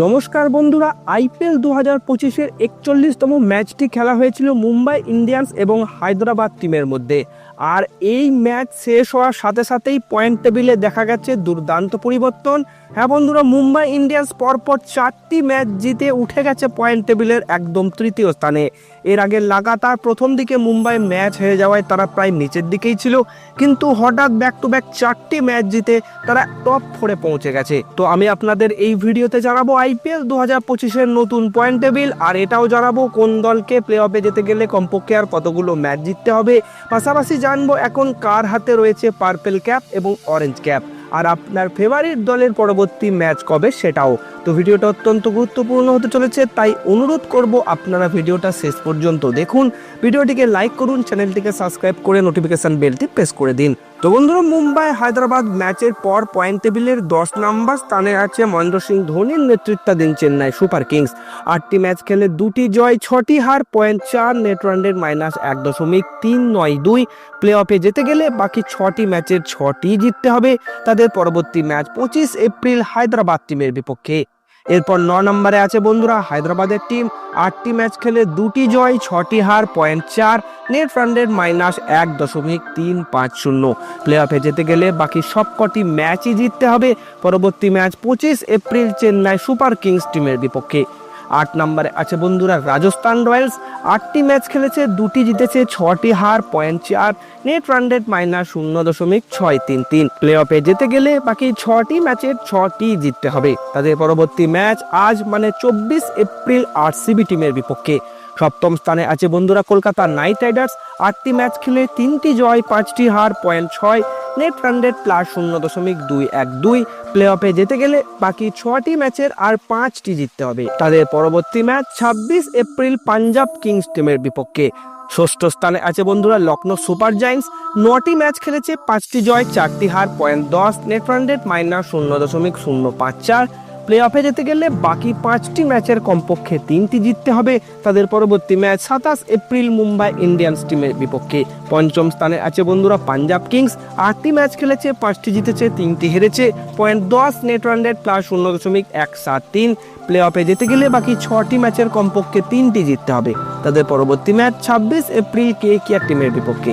নমস্কার বন্ধুরা, আইপিএল দু হাজার পঁচিশের একচল্লিশতম ম্যাচটি খেলা হয়েছিল মুম্বাই ইন্ডিয়ান্স এবং হায়দ্রাবাদ টিমের মধ্যে। আর এই ম্যাচ শেষ হওয়ার সাথে সাথেই পয়েন্ট টেবিলে দেখা গেছে দুর্দান্ত পরিবর্তন। হ্যাঁ বন্ধুরা, মুম্বাই ইন্ডিয়ান্স পরপর চারটি ম্যাচ জিতে উঠে গেছে পয়েন্ট টেবিলের একদম তৃতীয় স্থানে। এর আগে লাগাতার প্রথম দিকে মুম্বাই ম্যাচ হয়ে যাওয়ায় তারা প্রায় নিচের দিকেই ছিল, কিন্তু হঠাৎ ব্যাক টু ব্যাক চারটি ম্যাচ জিতে তারা টপ ফোরে পৌঁছে গেছে। তো আমি আপনাদের এই ভিডিওতে জানাব আইপিএল দু হাজার পঁচিশের নতুন পয়েন্ট টেবিল, আর এটাও জানাব কোন দলকে প্লে অফে যেতে গেলে কমপক্ষে আর কতগুলো ম্যাচ জিততে হবে। পাশাপাশি জানব এখন কার হাতে রয়েছে পার্পেল ক্যাপ এবং অরেঞ্জ ক্যাপ আর আপনার ফেভারিট দলের পরবর্তী ম্যাচ কবে সেটাও। তো ভিডিওটা অত্যন্ত গুরুত্বপূর্ণ হতে চলেছে, তাই অনুরোধ করব আপনারা ভিডিওটা শেষ পর্যন্ত দেখুন। ভিডিওটিকে লাইক করুন চ্যানেলটিকে সাবস্ক্রাইব করে নোটিফিকেশান বেলটি প্রেস করে দিন। তো বন্ধুরা, মুম্বাই হায়দ্রাবাদ ম্যাচের পর পয়েন্ট টেবিলের দশ নম্বর স্থানে আছে মহেন্দ্র সিং ধোনির নেতৃত্বাধীন চেন্নাই সুপার কিংস। আটটি ম্যাচ খেলে দুটি জয়, ছটি হার পয়েন্ট চার নেট রানের মাইনাস এক দশমিক তিন নয় দুই। প্লে অফে যেতে গেলে বাকি ছটি ম্যাচের ছটি জিততে হবে। তাদের পরবর্তী ম্যাচ পঁচিশ এপ্রিল হায়দ্রাবাদ টিমের বিপক্ষে। এরপর ন নম্বরে আছে বন্ধুরা হায়দ্রাবাদের টিম আটটি ম্যাচ খেলে দুটি জয়, ছটি হার পয়েন্ট চার। নেট রান মাইনাস এক দশমিক তিন পাঁচ শূন্য। প্লে অফে যেতে গেলে বাকি সবকটি ম্যাচই জিততে হবে। পরবর্তী ম্যাচ পঁচিশ এপ্রিল চেন্নাই সুপার কিংস টিমের বিপক্ষে। আট নম্বরে। আছে বন্ধুরা, রাজস্থান রয়্যালস আটটি ম্যাচ খেলেছে, দুটি জিতেছে, ছটি হার পয়েন্ট চার। নেট রান রেট মাইনাস শূন্য দশমিক ছয় তিন তিন। প্লে অফে যেতে গেলে বাকি ছটি ম্যাচের ছটি জিততে হবে। তাদের পরবর্তী ম্যাচ আজ মানে চব্বিশ এপ্রিল আর আরসিবি টিমের বিপক্ষে। সপ্তম স্থানে আছে বন্ধুরা কলকাতা নাইট রাইডার্স। আটটি ম্যাচ খেলে তিনটি জয়, পাঁচটি হার, পয়েন্ট ছয়। নেট রেট প্লাস শূন্য দশমিক দুই এক দুই। প্লে অফে যেতে গেলে বাকি ছটি ম্যাচের আর পাঁচটি জিততে হবে। তাদের পরবর্তী ম্যাচ ছাব্বিশ এপ্রিল পাঞ্জাব কিংস টিমের বিপক্ষে। ষষ্ঠ স্থানে আছে বন্ধুরা লখনৌ সুপার জাইন্টস নটি ম্যাচ খেলেছে, পাঁচটি জয়, চারটি হার, পয়েন্ট দশ। নেট রান রেট মাইনাস শূন্য দশমিক শূন্য পাঁচ চার। প্লে অফে যেতে গেলে বাকি পাঁচটি ম্যাচের কমপক্ষে তিনটি জিততে হবে। তাদের পরবর্তী ম্যাচ সাতাশ এপ্রিল মুম্বাই ইন্ডিয়ান্স টিমের বিপক্ষে। পঞ্চম স্থানে আছে বন্ধুরা পাঞ্জাব কিংস। আটটি ম্যাচ খেলেছে, পাঁচটি জিতেছে, তিনটি হেরেছে। পয়েন্ট দশ নেট রান রেট প্লাস শূন্য দশমিক এক সাত তিন। প্লে অফে যেতে গেলে বাকি ছটি ম্যাচের কমপক্ষে তিনটি জিততে হবে। তাদের পরবর্তী ম্যাচ ছাব্বিশ এপ্রিল কে কেয়ার টিমের বিপক্ষে।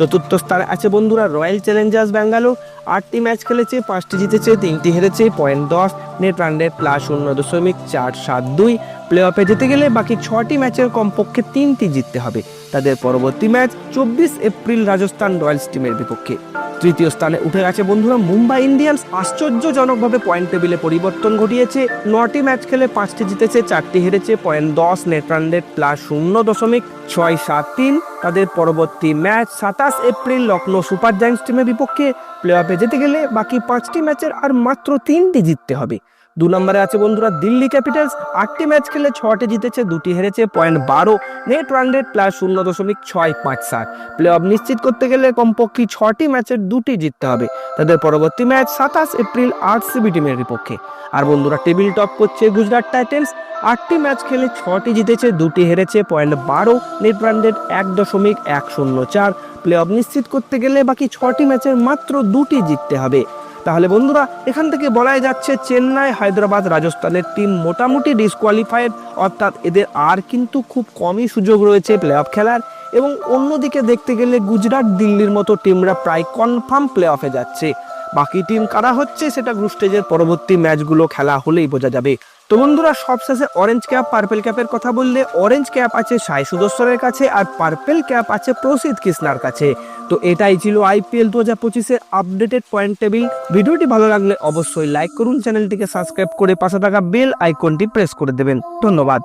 চতুর্থ স্থানে আছে বন্ধুরা রয়্যাল চ্যালেঞ্জার্স ব্যাঙ্গালোর। আটটি ম্যাচ খেলেছে, পাঁচটি জিতেছে, তিনটি হেরেছে, পয়েন্ট দশ, নেট রান রেট প্লাস শূন্য দশমিক চার সাত দুই। প্লে অফে যেতে গেলে বাকি ছটি ম্যাচের কমপক্ষে তিনটি জিততে হবে। তাদের পরবর্তী ম্যাচ চব্বিশ এপ্রিল রাজস্থান রয়্যালস টিমের বিপক্ষে। তৃতীয় স্থানে উঠে গেছে বন্ধুরা। মুম্বাই ইন্ডিয়ান্স আশ্চর্যজনকভাবে পয়েন্ট টেবিলে পরিবর্তন ঘটিয়েছে। নটি ম্যাচ খেলে পাঁচটি জিতেছে, চারটি হেরেছে পয়েন্ট দশ নেট রান রেট প্লাস শূন্য দশমিক ছয় সাত তিন। তাদের পরবর্তী ম্যাচ সাতাশ এপ্রিল লখনৌ সুপার জায়ান্টস টিমের বিপক্ষে প্লে অফে যেতে গেলে বাকি পাঁচটি ম্যাচের আর মাত্র তিনটি জিততে হবে। দু নম্বরে আছে বন্ধুরা, দিল্লি ক্যাপিটালস। আটটি ম্যাচ খেলে ছটি জিতেছে, দুটি হেরেছে পয়েন্ট বারো। নেট রেট প্লাস শূন্য দশমিক ছয় পাঁচ সাত। প্লে অফ নিশ্চিত করতে গেলে কমপক্ষে ছটি ম্যাচের দুটি জিততে হবে। তাদের পরবর্তী ম্যাচ সাতাশ এপ্রিল আরসিবি টিমের বিপক্ষে। আর বন্ধুরা টেবিল টপ করছে গুজরাট টাইটেন্স আটটি ম্যাচ খেলে ছটি জিতেছে, দুটি হেরেছে পয়েন্ট বারো। নেট রেট এক দশমিক এক শূন্য চার। প্লে অফ নিশ্চিত করতে গেলে বাকি ছটি ম্যাচের মাত্র দুটি জিততে হবে। তাহলে বন্ধুরা, এখান থেকে বলাই যাচ্ছে চেন্নাই হায়দ্রাবাদ রাজস্থানের টিম মোটামুটি ডিসকোয়ালিফাইড অর্থাৎ এদের আর কিন্তু খুব কমই সুযোগ রয়েছে প্লে অফ খেলার। এবং অন্যদিকে দেখতে গেলে গুজরাট দিল্লির মতো টিমরা প্রায় কনফার্ম প্লে অফে যাচ্ছে। বাকি টিম কারা হচ্ছে সেটা গ্রুপ স্টেজের পরবর্তী ম্যাচগুলো খেলা হলেই বোঝা যাবে। তো বন্ধুরা, সবশেষে অরেঞ্জ ক্যাপ পার্পেল ক্যাপের কথা বললে অরেঞ্জ ক্যাপ আছে সাই সুদর্শনের কাছে আর পার্পেল ক্যাপ আছে প্রসিদ্ধ কৃষ্ণার কাছে। তো এটাই ছিল আইপিএল দু হাজার পঁচিশের আপডেটেড পয়েন্ট টেবিল ভিডিওটি ভালো লাগলে অবশ্যই লাইক করুন চ্যানেলটিকে সাবস্ক্রাইব করে পাশে থাকা বেল আইকনটি প্রেস করে দেবেন। ধন্যবাদ।